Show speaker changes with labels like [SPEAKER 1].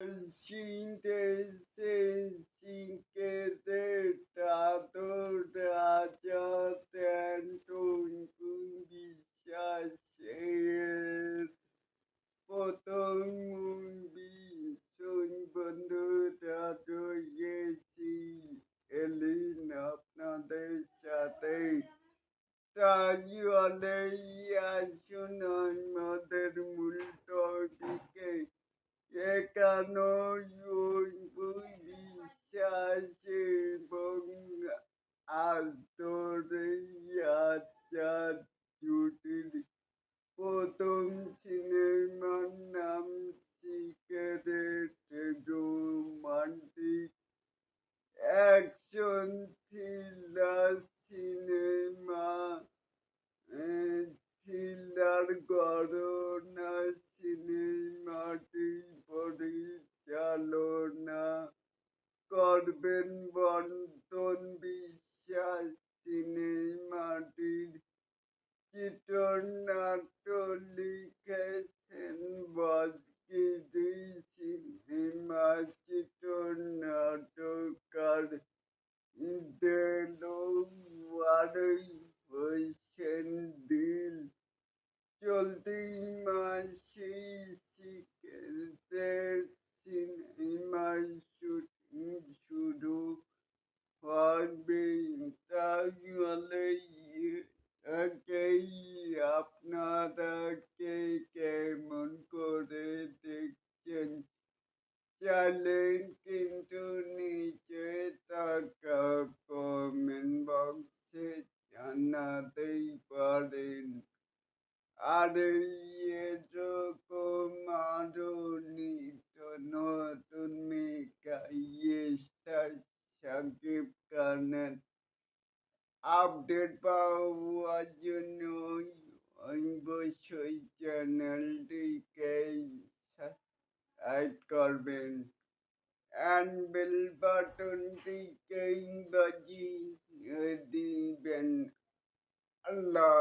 [SPEAKER 1] Sintesi Tatu Raja Tentun Bisasir Potong Bisun Bendu Tatu Yesi Elin আপনাদের সাথে তাজলে শুনুন মদের মূল টপিকে মানুষ বিশ্বাস এবং আন্তরিয়াচার জুটির প্রথম করবেন বন্টন বিশ্বাস সিনেমাটির চিত্রনাট্য লিখেছেন বজকিদি চ্যালেঞ্জ কিন্তু নিচে থাকা কমেন্ট বক্সে জানাতেই পারেন আর এরকম আরো নিত্য নতুন মেকা স্টার সাকিব খানের আপডেট পাওয়ার সাবস্ক্রাইব করবেন অ্যান্ড বেল বাটনটিকে বাজিয়ে দিবেন আল্লাহ